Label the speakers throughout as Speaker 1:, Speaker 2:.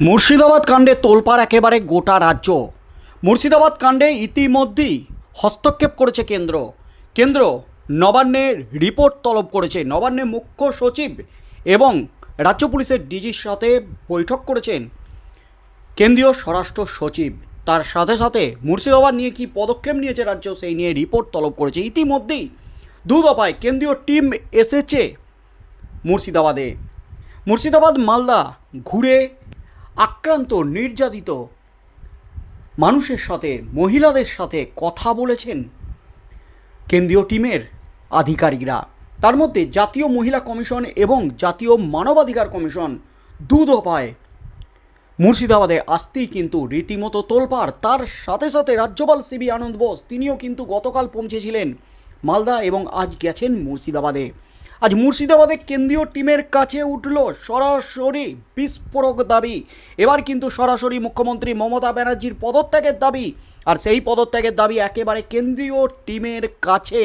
Speaker 1: মুর্শিদাবাদ কাণ্ডে তোলপাড় একেবারে গোটা রাজ্য। মুর্শিদাবাদ কাণ্ডে ইতিমধ্যেই হস্তক্ষেপ করেছে কেন্দ্র। কেন্দ্র নবান্নের রিপোর্ট তলব করেছে। নবান্নের মুখ্য সচিব এবং রাজ্য পুলিশের ডিজির সাথে বৈঠক করেছেন কেন্দ্রীয় স্বরাষ্ট্র সচিব। তার সাথে সাথে মুর্শিদাবাদ নিয়ে কি পদক্ষেপ নিয়েছে রাজ্য, সেই নিয়ে রিপোর্ট তলব করেছে। ইতিমধ্যেই দু দফায় কেন্দ্রীয় টিম এসেছে মুর্শিদাবাদে। মুর্শিদাবাদ, মালদা ঘুরে আক্রান্ত, নির্যাতিত। মানুষের সাথে, মহিলাদের সাথে কথা বলেছেন কেন্দ্রীয় টিমের আধিকারিকরা। তার মধ্যে জাতীয় মহিলা কমিশন এবং জাতীয় মানবাধিকার কমিশন দু দফায়। মুর্শিদাবাদে আসতেই কিন্তু রীতিমতো তোলপাড়। তার সাথে সাথে রাজ্যপাল সিবি আনন্দ বোস, তিনিও কিন্তু গতকাল পৌঁছেছিলেন মালদা এবং আজ গেছেন মুর্শিদাবাদে। আজ মুর্শিদাবাদে কেন্দ্রীয় টিমের কাছে উঠল সরাসরি বিস্ফোরক দাবি। এবার কিন্তু সরাসরি মুখ্যমন্ত্রী মমতা ব্যানার্জির পদত্যাগের দাবি, আর সেই পদত্যাগের দাবি একেবারে কেন্দ্রীয় টিমের কাছে।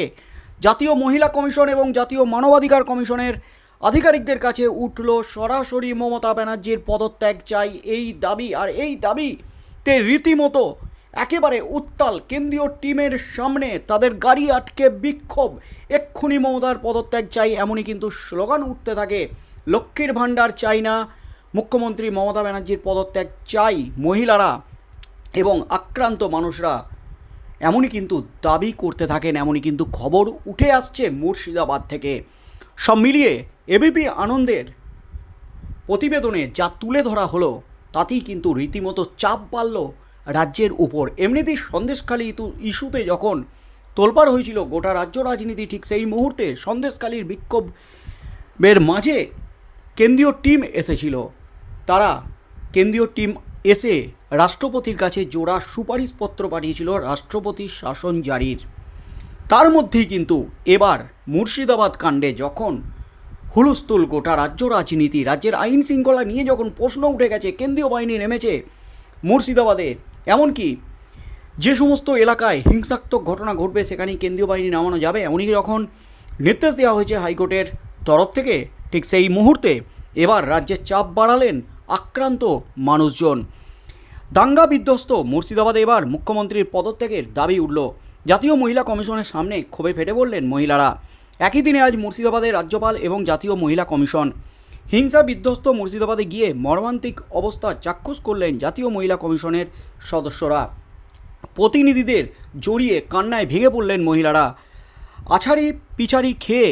Speaker 1: জাতীয় মহিলা কমিশন এবং জাতীয় মানবাধিকার কমিশনের আধিকারিকদের কাছে উঠল সরাসরি মমতা ব্যানার্জির পদত্যাগ চাই এই দাবি, আর এই দাবিতে রীতিমতো একেবারে উত্তাল কেন্দ্রীয় টিমের সামনে তাদের গাড়ি আটকে বিক্ষোভ। এক্ষুনি মমতার পদত্যাগ চাই এমনই কিন্তু স্লোগান উঠতে থাকে লক্ষ্মীর ভাণ্ডার চাই না, মুখ্যমন্ত্রী মমতা ব্যানার্জির পদত্যাগ চাই মহিলারা এবং আক্রান্ত মানুষরা। এমনই কিন্তু দাবি করতে থাকেন, এমনই কিন্তু খবর উঠে আসছে মুর্শিদাবাদ থেকে। সব মিলিয়ে এবিপি আনন্দের প্রতিবেদনে যা তুলে ধরা হলো, তাতেই কিন্তু রীতিমতো চাপ বাড়ল রাজ্যের উপর। এমনিতেই সন্দেশখালী ইস্যুতে যখন তোলপাড় হয়েছিল, গোটা রাজ্য রাজনীতি ঠিক সেই মুহূর্তে সন্দেশখালীর বিক্ষোভের মাঝে কেন্দ্রীয় টিম এসেছিল। তারা কেন্দ্রীয় টিম এসে রাষ্ট্রপতির কাছে জোড়া সুপারিশপত্র পাঠিয়েছিল রাষ্ট্রপতি শাসন জারির। তার মধ্যেই কিন্তু এবার মুর্শিদাবাদ কাণ্ডে যখন হুলস্থুল গোটা রাজ্য রাজনীতি, রাজ্যের আইন শৃঙ্খলা নিয়ে যখন প্রশ্ন উঠে গেছে, কেন্দ্রীয় বাহিনী নেমেছে মুর্শিদাবাদে এমনকি যে সমস্ত এলাকায় হিংসাত্মক ঘটনা ঘটবে, সেখানেই কেন্দ্রীয় বাহিনী নামানো যাবে। এমনকি যখন নির্দেশ দেওয়া হয়েছে হাইকোর্টের তরফ থেকে, ঠিক সেই মুহূর্তে এবার রাজ্যের চাপ বাড়ালেন আক্রান্ত মানুষজন। দাঙ্গা বিধ্বস্ত মুর্শিদাবাদে এবার মুখ্যমন্ত্রীর পদত্যাগের দাবি উঠল। জাতীয় মহিলা কমিশনের সামনে ক্ষোভে ফেটে পড়লেন মহিলারা। একই দিনে আজ মুর্শিদাবাদের রাজ্যপাল এবং জাতীয় মহিলা কমিশন। হিংসা বিধ্বস্ত মুর্শিদাবাদে গিয়ে মর্মান্তিক অবস্থা চাক্ষুষ করলেন জাতীয় মহিলা কমিশনের সদস্যরা। প্রতিনিধিদের জড়িয়ে কান্নায় ভেঙে পড়লেন মহিলারা। আছাড়ি পিছাড়ি খেয়ে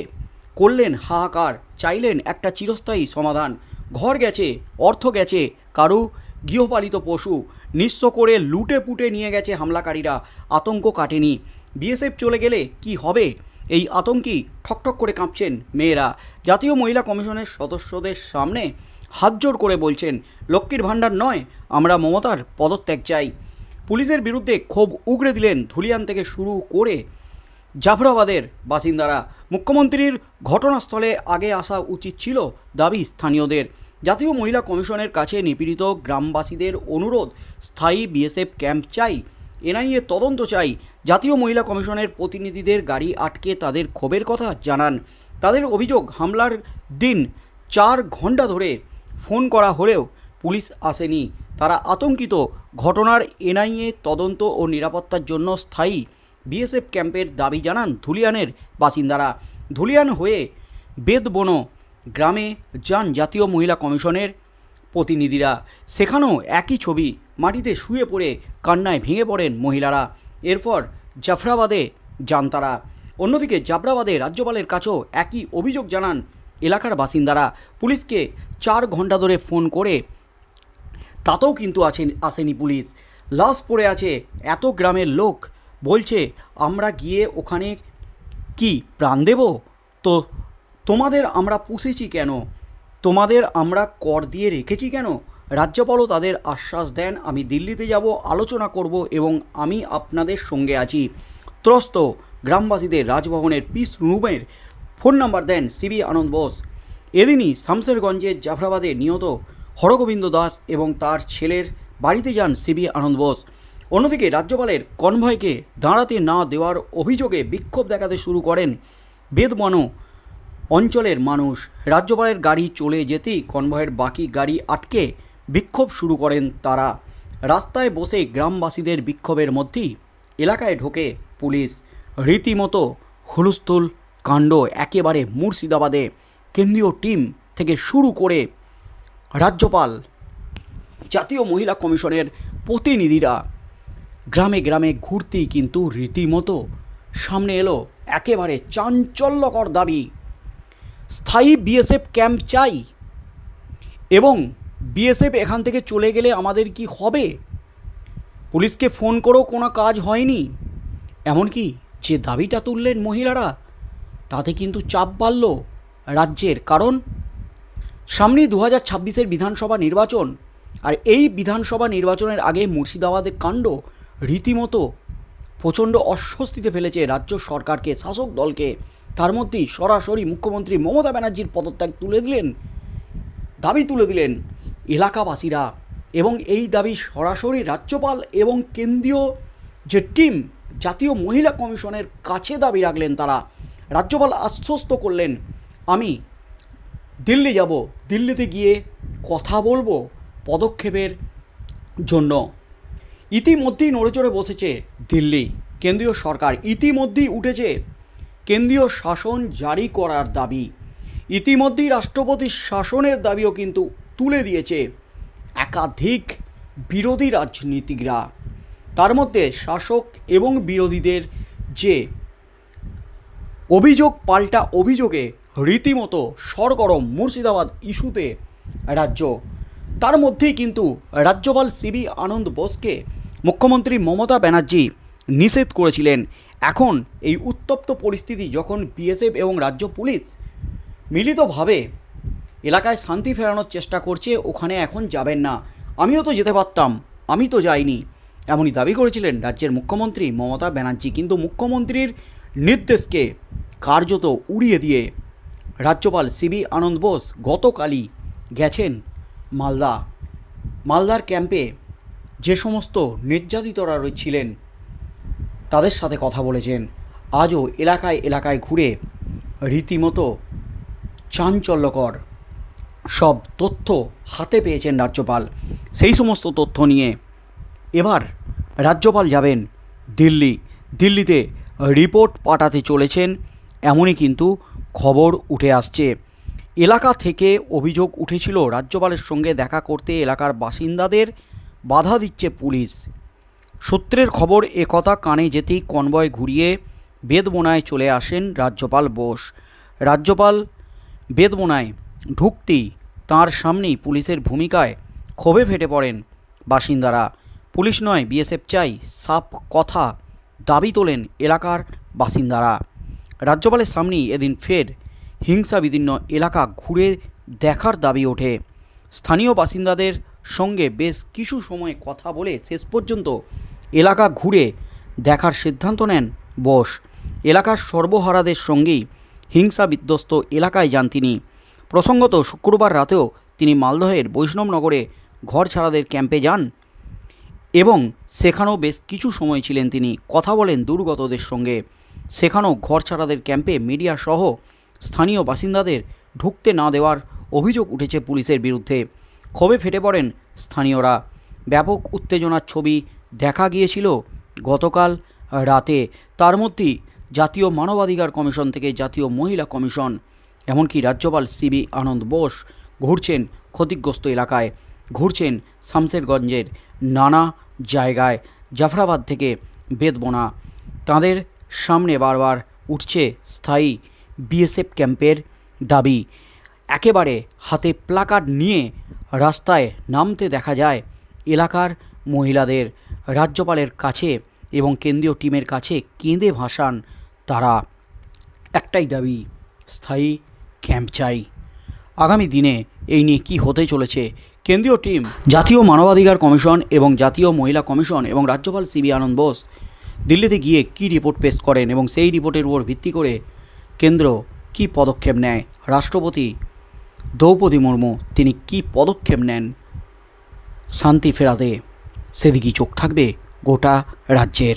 Speaker 1: করলেন হাহাকার, চাইলেন একটা চিরস্থায়ী সমাধান। ঘর গেছে, অর্থ গেছে, কারু গৃহপালিত পশু। নিঃস্ব করে লুটে পুটে নিয়ে গেছে হামলাকারীরা, আতঙ্ক কাটেনি। বিএসএফ চলে গেলে কি হবে? এই আতঙ্কই ঠকঠক করে কাঁপছেন মেয়েরা। জাতীয় মহিলা কমিশনের সদস্যদের সামনে হাত জোর করে বলছেন, লক্ষ্মীর ভাণ্ডার নয়, আমরা মমতার পদত্যাগ চাই। পুলিশের বিরুদ্ধে ক্ষোভ উগড়ে দিলেন ধুলিয়ান থেকে শুরু করে জাফরাবাদের বাসিন্দারা। মুখ্যমন্ত্রীর ঘটনাস্থলে আগে আসা উচিত ছিল দাবি স্থানীয়দের। জাতীয় মহিলা কমিশনের কাছে নিপীড়িত গ্রামবাসীদের অনুরোধ, স্থায়ী বিএসএফ ক্যাম্প চাই। এনআইএ তদন্ত চাই। জাতীয় মহিলা কমিশনের প্রতিনিধিদের গাড়ি আটকে তাদের ক্ষোভের কথা জানান। তাদের অভিযোগ, হামলার দিন চার ঘণ্টা ধরে ফোন করা হলেও পুলিশ আসেনি। তারা আতঙ্কিত। ঘটনার এনআইএ তদন্ত ও নিরাপত্তার জন্য স্থায়ী বিএসএফ ক্যাম্পের দাবি জানান ধুলিয়ানের বাসিন্দারা। ধুলিয়ান হয়ে বেদবন গ্রামে যান জাতীয় মহিলা কমিশনের প্রতিনিধিরা। সেখানেও একই ছবি মাটিতে শুয়ে পড়ে কান্নায় ভেঙে পড়েন মহিলারা। এরপর জাফরাবাদে যান তারা। অন্যদিকে জাফরাবাদে রাজ্যপালের কাছেও একই অভিযোগ জানান এলাকার বাসিন্দারা। পুলিশকে চার ঘণ্টা ধরে ফোন করে তাতেও কিন্তু আছেন, আসেনি পুলিশ। লাশ পড়ে আছে এত গ্রামের লোক। বলছে, আমরা গিয়ে ওখানে কি প্রাণ দেব? তো তোমাদের আমরা পুষেছি কেন? তোমাদের আমরা কর দিয়ে রেখেছি কেন? রাজ্যপালও তাদের আশ্বাস দেন, আমি দিল্লিতে যাব, আলোচনা করব এবং আমি আপনাদের সঙ্গে আছি। ত্রস্ত গ্রামবাসীদের রাজভবনের পিস রুমের ফোন নাম্বার দেন সিবি আনন্দ বোস। এদিনই শামসেরগঞ্জের জাফরাবাদে নিহত হরগোবিন্দ দাস এবং তার ছেলের বাড়িতে যান সিবি আনন্দ বোস। অন্যদিকে রাজ্যপালের কনভয়কে দাঁড়াতে না দেওয়ার অভিযোগে বিক্ষোভ দেখাতে শুরু করেন বেদবন অঞ্চলের মানুষ। রাজ্যপালের গাড়ি চলে যেতেই কনভয়ের বাকি গাড়ি আটকে বিক্ষোভ শুরু করেন তারা। রাস্তায় বসে গ্রামবাসীদের বিক্ষোভের মধ্যেই এলাকায় ঢোকে পুলিশ। রীতিমতো হুলস্থুল কাণ্ড একেবারে মুর্শিদাবাদে। কেন্দ্রীয় টিম থেকে শুরু করে রাজ্যপাল, জাতীয় মহিলা কমিশনের প্রতিনিধিরা। গ্রামে গ্রামে ঘুরতেই কিন্তু রীতিমতো সামনে এলো একেবারে চাঞ্চল্যকর দাবি। স্থায়ী বিএসএফ ক্যাম্প চাই এবং বিএসএফ এখান থেকে চলে গেলে আমাদের কি হবে? পুলিশকে ফোন করেও কোনো কাজ হয়নি। এমনকি যে দাবিটা তুললেন মহিলারা, তাতে কিন্তু চাপ বাড়ল রাজ্যের। কারণ সামনেই দু হাজার ছাব্বিশের বিধানসভা নির্বাচন, আর এই বিধানসভা নির্বাচনের আগে মুর্শিদাবাদের কাণ্ড রীতিমতো প্রচণ্ড অস্বস্তিতে ফেলেছে রাজ্য সরকারকে, শাসক দলকে। তার মধ্যেই সরাসরি মুখ্যমন্ত্রী মমতা ব্যানার্জির পদত্যাগ তুলে দিলেন, দাবি তুলে দিলেন এলাকাবাসীরা এবং এই দাবি সরাসরি রাজ্যপাল এবং কেন্দ্রীয় যে টিম, জাতীয় মহিলা কমিশনের কাছে দাবি রাখলেন তারা। রাজ্যপাল আশ্বস্ত করলেন, আমি দিল্লি যাব। দিল্লিতে গিয়ে কথা বলব পদক্ষেপের জন্য। ইতিমধ্যেই নড়েচড়ে বসেছে দিল্লি। কেন্দ্রীয় সরকার ইতিমধ্যেই উঠেছে কেন্দ্রীয় শাসন জারি করার দাবি। ইতিমধ্যেই রাষ্ট্রপতির শাসনের দাবিও কিন্তু তুলে দিয়েছে একাধিক বিরোধী রাজনীতিকরা। তার মধ্যে শাসক এবং বিরোধীদের যে অভিযোগ, পাল্টা অভিযোগে রীতিমতো সরগরম মুর্শিদাবাদ ইস্যুতে রাজ্য। তার মধ্যেই কিন্তু রাজ্যপাল সিবি আনন্দ বোসকে মুখ্যমন্ত্রী মমতা ব্যানার্জি নিষেধ করেছিলেন। এখন এই উত্তপ্ত পরিস্থিতি যখন বিএসএফ এবং রাজ্য পুলিশ মিলিতভাবে এলাকায় শান্তি ফেরানোর চেষ্টা করছে, ওখানে এখন যাবেন না। আমিও তো যেতে পারতাম, আমি তো যাইনি। এমনই দাবি করেছিলেন রাজ্যের মুখ্যমন্ত্রী মমতা ব্যানার্জি, কিন্তু মুখ্যমন্ত্রীর নির্দেশকে কার্যত উড়িয়ে দিয়ে রাজ্যপাল সিবি আনন্দ বোস গতকালই গেছেন মালদা। মালদার ক্যাম্পে যে সমস্ত নির্যাতিতরা ছিলেন তাদের সাথে কথা বলেছেন। আজও এলাকায় এলাকায় ঘুরে রীতিমতো চাঞ্চল্যকর সব তথ্য হাতে পেয়েছেন রাজ্যপাল। সেই সমস্ত তথ্য নিয়ে এবার রাজ্যপাল যাবেন দিল্লি। দিল্লিতে রিপোর্ট পাঠাতে চলেছেন, এমনই কিন্তু খবর উঠে আসছে। এলাকা থেকে অভিযোগ উঠেছিল, রাজ্যপালের সঙ্গে দেখা করতে এলাকার বাসিন্দাদের বাধা দিচ্ছে পুলিশ। সূত্রের খবর একথা কানে যেতেই কনভয় ঘুরিয়ে বেদবোনায় চলে আসেন রাজ্যপাল বোস। রাজ্যপাল বেদবোনায় ঢুকতেই তার সামনেই পুলিশের ভূমিকায় ক্ষোভে ফেটে পড়েন বাসিন্দারা। পুলিশ নয়, বিএসএফ চাই, সাফ কথা দাবি তোলেন এলাকার বাসিন্দারা। রাজ্যপালের সামনেই এদিন ফের হিংসা বিদীর্ণ এলাকা ঘুরে দেখার দাবি ওঠে। স্থানীয় বাসিন্দাদের সঙ্গে বেশ কিছু সময় কথা বলে শেষ পর্যন্ত এলাকা ঘুরে দেখার সিদ্ধান্ত নেন বোস। এলাকার সর্বহারাদের সঙ্গেই হিংসা বিধ্বস্ত এলাকায় যান তিনি। প্রসঙ্গত শুক্রবার রাতেও তিনি মালদহের বৈষ্ণবনগরে ঘর ছাড়াদের ক্যাম্পে যান এবং সেখানেও বেশ কিছু সময় ছিলেন তিনি। কথা বলেন দুর্গতদের সঙ্গে। সেখানেও ঘর ছাড়াদের ক্যাম্পে মিডিয়া সহ স্থানীয় বাসিন্দাদের ঢুকতে না দেওয়ার অভিযোগ উঠেছে পুলিশের বিরুদ্ধে। ক্ষোভে ফেটে পড়েন স্থানীয়রা। ব্যাপক উত্তেজনার ছবি দেখা গিয়েছিল গতকাল রাতে। তার মধ্যেই জাতীয় মানবাধিকার কমিশন থেকে জাতীয় মহিলা কমিশন এমনকি রাজ্যপাল সিবি আনন্দ বোস ঘুরছেন ক্ষতিগ্রস্ত এলাকায়। ঘুরছেন শামশেরগঞ্জের নানা জায়গায় জাফরাবাদ থেকে বেদবোনা তাদের সামনে বারবার উঠছে স্থায়ী বিএসএফ ক্যাম্পের দাবি। একেবারে হাতে প্লাকার্ড নিয়ে রাস্তায় নামতে দেখা যায় এলাকার মহিলাদের। রাজ্যপালের কাছে এবং কেন্দ্রীয় টিমের কাছে কেঁদে ভাসান তারা। একটাই দাবি, স্থায়ী ক্যাম্প চাই। আগামী দিনে এই নিয়ে কী হতে চলেছে? কেন্দ্রীয় টিম, জাতীয় মানবাধিকার কমিশন এবং জাতীয় মহিলা কমিশন এবং রাজ্যপাল সিবি আনন্দ বোস দিল্লিতে গিয়ে কী রিপোর্ট পেশ করেন এবং সেই রিপোর্টের উপর ভিত্তি করে কেন্দ্র কী পদক্ষেপ নেয়? রাষ্ট্রপতি দ্রৌপদী মুর্মু, তিনি কী পদক্ষেপ নেন? শান্তি ফেরাতে সেদিকেই চোখ থাকবে গোটা রাজ্যের।